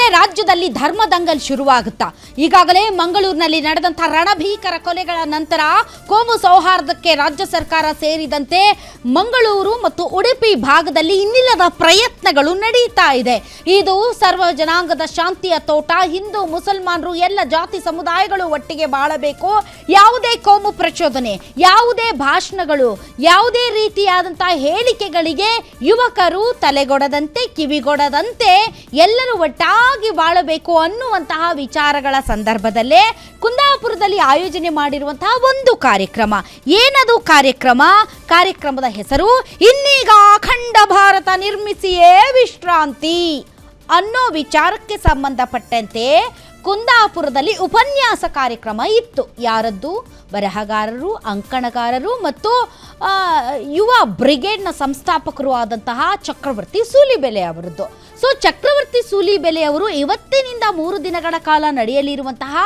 ಮತ್ತೆ ರಾಜ್ಯದಲ್ಲಿ ಧರ್ಮ ದಂಗಲ್ ಶುರುವಾಗುತ್ತಾ? ಈಗಾಗಲೇ ಮಂಗಳೂರಿನಲ್ಲಿ ನಡೆದಂತಹ ರಣಭೀಕರ ಕೊಲೆಗಳ ನಂತರ ಕೋಮು ಸೌಹಾರ್ದಕ್ಕೆ ರಾಜ್ಯ ಸರ್ಕಾರ ಸೇರಿದಂತೆ ಮಂಗಳೂರು ಮತ್ತು ಉಡುಪಿ ಭಾಗದಲ್ಲಿ ಇನ್ನಿಲ್ಲದ ಪ್ರಯತ್ನಗಳು ನಡೀತಾ ಇದೆ. ಇದು ಸರ್ವ ಜನಾಂಗದ ಶಾಂತಿಯ ತೋಟ. ಹಿಂದೂ, ಮುಸಲ್ಮಾನರು ಎಲ್ಲ ಜಾತಿ ಸಮುದಾಯಗಳು ಒಟ್ಟಿಗೆ ಬಾಳಬೇಕು. ಯಾವುದೇ ಕೋಮು ಪ್ರಚೋದನೆ, ಯಾವುದೇ ಭಾಷಣಗಳು, ಯಾವುದೇ ರೀತಿಯಾದಂತಹ ಹೇಳಿಕೆಗಳಿಗೆ ಯುವಕರು ತಲೆಗೊಡದಂತೆ ಕಿವಿಗೊಡದಂತೆ ಎಲ್ಲರೂ ಒಟ್ಟಾಗಿ ಬಾಳಬೇಕು ಅನ್ನುವಂತಹ ವಿಚಾರಗಳ ಸಂದರ್ಭದಲ್ಲೇ ಕುಂದಾಪುರದಲ್ಲಿ ಆಯೋಜನೆ ಮಾಡಿರುವಂತಹ ಒಂದು ಕಾರ್ಯಕ್ರಮ. ಏನದು ಕಾರ್ಯಕ್ರಮ? ಕಾರ್ಯಕ್ರಮದ ಹೆಸರು, ಇನ್ನೀಗ ಅಖಂಡ ಭಾರತ ನಿರ್ಮಿಸಿಯೇ ವಿಶ್ರಾಂತಿ ಅನ್ನೋ ವಿಚಾರಕ್ಕೆ ಸಂಬಂಧಪಟ್ಟಂತೆ ಕುಂದಾಪುರದಲ್ಲಿ ಉಪನ್ಯಾಸ ಕಾರ್ಯಕ್ರಮ ಇತ್ತು. ಯಾರದ್ದು? ಬರಹಗಾರರು, ಅಂಕಣಗಾರರು ಮತ್ತು ಯುವ ಬ್ರಿಗೇಡ್ನ ಸಂಸ್ಥಾಪಕರು ಆದಂತಹ ಚಕ್ರವರ್ತಿ ಸೂಲಿಬೆಲೆ ಅವರದ್ದು. ಸೊ, ಚಕ್ರವರ್ತಿ ಸೂಲಿಬೆಲೆ ಅವರು ಇವತ್ತಿನಿಂದ ಮೂರು ದಿನಗಳ ಕಾಲ ನಡೆಯಲಿರುವಂತಹ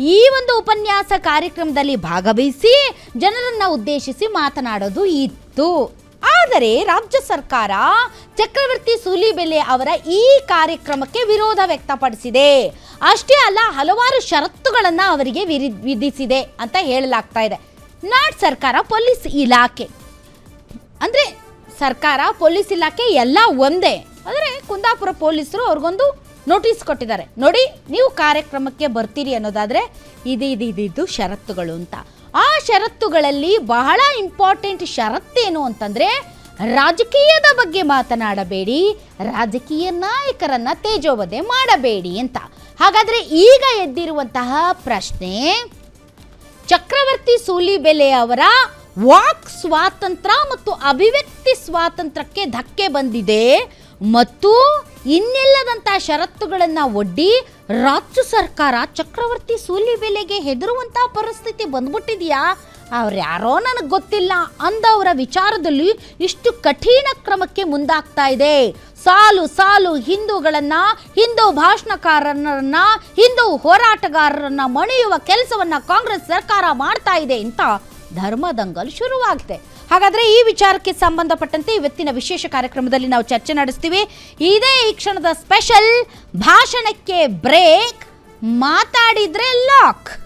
ಈ ಒಂದು ಉಪನ್ಯಾಸ ಕಾರ್ಯಕ್ರಮದಲ್ಲಿ ಭಾಗವಹಿಸಿ ಜನರನ್ನು ಉದ್ದೇಶಿಸಿ ಮಾತನಾಡೋದು ಇತ್ತು. ಆದರೆ ರಾಜ್ಯ ಸರ್ಕಾರ ಚಕ್ರವರ್ತಿ ಸೂಲಿಬೆಲೆ ಅವರ ಈ ಕಾರ್ಯಕ್ರಮಕ್ಕೆ ವಿರೋಧ ವ್ಯಕ್ತಪಡಿಸಿದೆ. ಅಷ್ಟೇ ಅಲ್ಲ, ಹಲವಾರು ಷರತ್ತುಗಳನ್ನು ಅವರಿಗೆ ವಿರಿ- ವಿಧಿಸಿದೆ ಅಂತ ಹೇಳಲಾಗ್ತಾ ಇದೆ. ನಾಡ್ ಸರ್ಕಾರ ಪೊಲೀಸ್ ಇಲಾಖೆ. ಅಂದರೆ ಸರ್ಕಾರ, ಪೊಲೀಸ್ ಇಲಾಖೆ ಎಲ್ಲ ಒಂದೇ. ಆದರೆ ಕುಂದಾಪುರ ಪೊಲೀಸರು ಅವ್ರಿಗೊಂದು ನೋಟಿಸ್ ಕೊಟ್ಟಿದ್ದಾರೆ. ನೋಡಿ, ನೀವು ಕಾರ್ಯಕ್ರಮಕ್ಕೆ ಬರ್ತೀರಿ ಅನ್ನೋದಾದರೆ ಇದು ಇದು ಇದು ಇದು ಷರತ್ತುಗಳು ಅಂತ. ಆ ಷರತ್ತುಗಳಲ್ಲಿ ಬಹಳ ಇಂಪಾರ್ಟೆಂಟ್ ಷರತ್ತೇನು ಅಂತಂದರೆ ರಾಜಕೀಯದ ಬಗ್ಗೆ ಮಾತನಾಡಬೇಡಿ, ರಾಜಕೀಯ ನಾಯಕರನ್ನ ತೇಜೋವಧೆ ಮಾಡಬೇಡಿ ಅಂತ. ಹಾಗಾದರೆ ಈಗ ಎದ್ದಿರುವಂತಹ ಪ್ರಶ್ನೆ ಚಕ್ರವರ್ತಿ ಸೂಲಿಬೆಲೆ ಅವರ ವಾಕ್ ಸ್ವಾತಂತ್ರ್ಯ ಮತ್ತು ಅಭಿವ್ಯಕ್ತಿ ಸ್ವಾತಂತ್ರ್ಯಕ್ಕೆ ಧಕ್ಕೆ ಬಂದಿದೆ ಮತ್ತು ಇನ್ನಿಲ್ಲದಂಥ ಷರತ್ತುಗಳನ್ನು ಒಡ್ಡಿ ರಾಜ್ಯ ಸರ್ಕಾರ ಚಕ್ರವರ್ತಿ ಸೂಲಿಬೆಲೆಗೆ ಹೆದರುವಂಥ ಪರಿಸ್ಥಿತಿ ಬಂದ್ಬಿಟ್ಟಿದೆಯಾ? ಅವ್ರು ಯಾರೋ ನನಗೆ ಗೊತ್ತಿಲ್ಲ ಅಂದವರ ವಿಚಾರದಲ್ಲಿ ಇಷ್ಟು ಕಠಿಣ ಕ್ರಮಕ್ಕೆ ಮುಂದಾಗ್ತಾ ಇದೆ. ಸಾಲು ಸಾಲು ಹಿಂದೂಗಳನ್ನ, ಹಿಂದೂ ಭಾಷಣಕಾರರನ್ನ, ಹಿಂದೂ ಹೋರಾಟಗಾರರನ್ನ ಮಣಿಯುವ ಕೆಲಸವನ್ನ ಕಾಂಗ್ರೆಸ್ ಸರ್ಕಾರ ಮಾಡ್ತಾ ಇದೆ ಅಂತ ಧರ್ಮದಂಗಲ್ ಶುರುವಾಗಿದೆ. ಹಾಗಾದ್ರೆ ಈ ವಿಚಾರಕ್ಕೆ ಸಂಬಂಧಪಟ್ಟಂತೆ ಇವತ್ತಿನ ವಿಶೇಷ ಕಾರ್ಯಕ್ರಮದಲ್ಲಿ ನಾವು ಚರ್ಚೆ ನಡೆಸ್ತೀವಿ. ಇದೇ ಈ ಕ್ಷಣದ ಸ್ಪೆಷಲ್ ಭಾಷಣಕ್ಕೆ ಬ್ರೇಕ್. ಮಾತಾಡಿದ್ರೆ ಲಾಕ್.